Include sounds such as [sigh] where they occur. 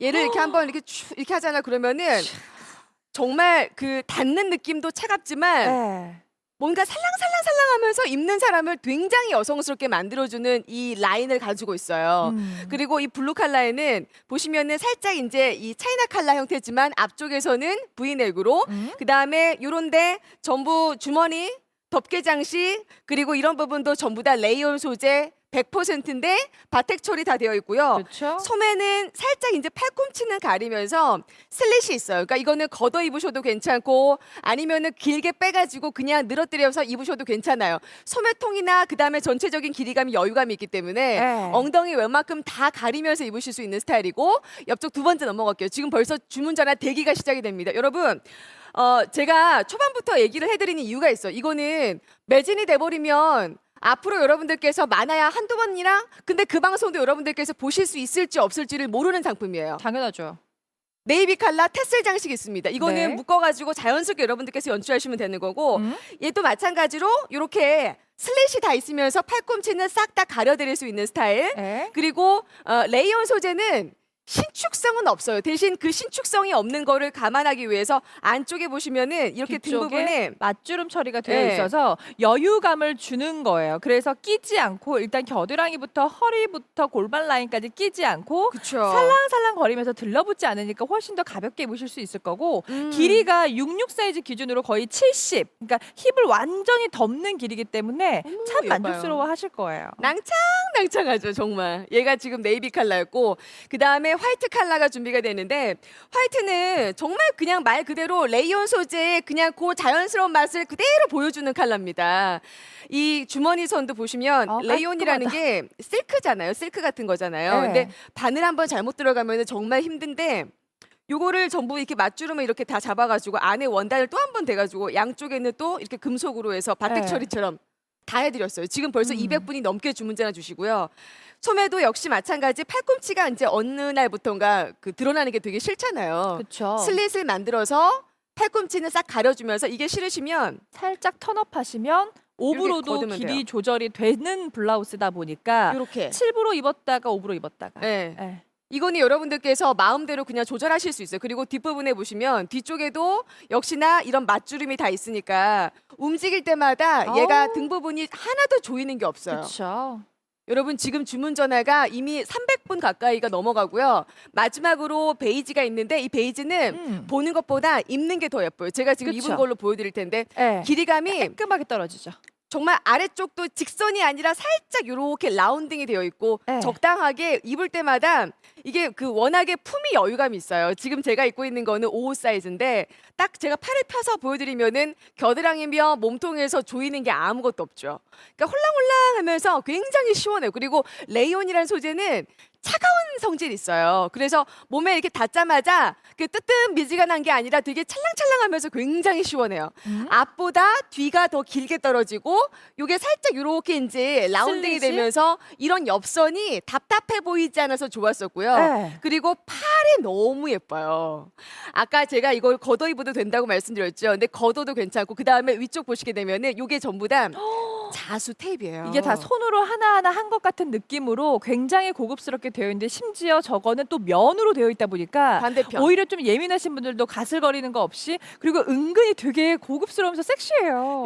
얘를 이렇게 한번 이렇게 쭉 이렇게 하잖아 그러면은 정말 그 닿는 느낌도 차갑지만 네. 뭔가 살랑살랑살랑하면서 입는 사람을 굉장히 여성스럽게 만들어주는 이 라인을 가지고 있어요. 음. 그리고 이 블루 칼라에는 보시면은 살짝 이제 이 차이나 칼라 형태지만 앞쪽에서는 V넥으로 음. 그 다음에 요런데 전부 주머니, 덮개 장식 그리고 이런 부분도 전부 다 레이온 소재 100%인데 바텍 처리 다 되어 있고요. 그렇죠. 소매는 살짝 이제 팔꿈치는 가리면서 슬릿이 있어요. 그러니까 이거는 걷어 입으셔도 괜찮고 아니면은 길게 빼가지고 그냥 늘어뜨려서 입으셔도 괜찮아요. 소매통이나 그 다음에 전체적인 길이감이 여유감이 있기 때문에 네. 엉덩이 웬만큼 다 가리면서 입으실 수 있는 스타일이고 옆쪽 두 번째 넘어갈게요. 지금 벌써 주문 전화 대기가 시작이 됩니다. 여러분. 어, 제가 초반부터 얘기를 해드리는 이유가 있어요. 이거는 매진이 돼버리면 앞으로 여러분들께서 많아야 한두 번이나 근데 그 방송도 여러분들께서 보실 수 있을지 없을지를 모르는 상품이에요. 당연하죠. 네이비 칼라 테슬 장식 있습니다. 이거는 네. 묶어가지고 자연스럽게 여러분들께서 연출하시면 되는 거고 음. 얘도 마찬가지로 이렇게 슬릿이 다 있으면서 팔꿈치는 싹 다 가려드릴 수 있는 스타일. 네. 그리고 어, 레이온 소재는 신축성은 없어요. 대신 그 신축성이 없는 거를 감안하기 위해서 안쪽에 보시면은 이렇게 등 부분에 맞주름 처리가 되어 네. 있어서 여유감을 주는 거예요. 그래서 끼지 않고 일단 겨드랑이부터 허리부터 골반 라인까지 끼지 않고 그쵸. 살랑살랑 거리면서 들러붙지 않으니까 훨씬 더 가볍게 입으실 수 있을 거고 음. 길이가 66 사이즈 기준으로 거의 70. 그러니까 힙을 완전히 덮는 길이기 때문에 어머, 참 예뻐요. 만족스러워 하실 거예요. 낭창낭창하죠 정말 얘가 지금 네이비 칼라였고 그 다음에 화이트 칼라가 준비가 되는데 화이트는 정말 그냥 말 그대로 레이온 소재의 그냥 그 자연스러운 맛을 그대로 보여주는 칼라입니다 이 주머니 선도 보시면 어, 레이온이라는. 게 실크잖아요 실크 같은 거잖아요 네. 근데 바늘 한번 잘못 들어가면 정말 힘든데 요거를 전부 이렇게 맞주름을 이렇게 다 잡아가지고 안에 원단을 또 한 번 대가지고 양쪽에는 또 이렇게 금속으로 해서 바텍 네. 처리처럼 다 해드렸어요. 지금 벌써 음. 200분이 넘게 주문 전화 주시고요. 소매도 역시 마찬가지 팔꿈치가 이제 어느 날부터인가 그 드러나는 게 되게 싫잖아요. 그렇죠. 슬릿을 만들어서 팔꿈치는 싹 가려주면서 이게 싫으시면 살짝 턴업 하시면 오브로도 걷으면 길이 돼요. 조절이 되는 블라우스다 보니까 이렇게. 7부로 입었다가 5부로 입었다가. 네. 네. 이거는 여러분들께서 마음대로 그냥 조절하실 수 있어요. 그리고 뒷부분에 보시면 뒤쪽에도 역시나 이런 맞주름이 다 있으니까 움직일 때마다 얘가 아우. 등 부분이 하나도 조이는 게 없어요. 그렇죠. 여러분 지금 주문 전화가 이미 300분 가까이가 넘어가고요. 마지막으로 베이지가 있는데 이 베이지는 음. 보는 것보다 입는 게 더 예뻐요. 제가 지금 그쵸. 입은 걸로 보여드릴 텐데 네. 길이감이 깔끔하게 떨어지죠. 정말 아래쪽도 직선이 아니라 살짝 이렇게 라운딩이 되어 있고 네. 적당하게 입을 때마다 이게 그 워낙에 품이 여유감이 있어요. 지금 제가 입고 있는 거는 55 사이즈인데 딱 제가 팔을 펴서 보여드리면은 겨드랑이며 몸통에서 조이는 게 아무것도 없죠. 그러니까 홀랑홀랑하면서 굉장히 시원해요. 그리고 레이온이라는 소재는 차가운 성질이 있어요. 그래서 몸에 이렇게 닿자마자 그 뜨뜻 미지근한 게 아니라 되게 찰랑찰랑하면서 굉장히 시원해요. 음. 앞보다 뒤가 더 길게 떨어지고 요게 살짝 요렇게 이제 라운딩이 슬릿이? 되면서 이런 옆선이 답답해 보이지 않아서 좋았었고요. 네. 그리고 팔이 너무 예뻐요. 아까 제가 이걸 걷어 입어도 된다고 말씀드렸죠. 근데 걷어도 괜찮고 그 다음에 위쪽 보시게 되면은 요게 전부 다 [gasps] 자수 테이프예요. 이게 다 손으로 하나하나 한 것 같은 느낌으로 굉장히 고급스럽게 되어 있는데 심지어 저거는 또 면으로 되어 있다 보니까 반대편. 오히려 좀 예민하신 분들도 가슬거리는 거 없이 그리고 은근히 되게 고급스러우면서 섹시해요.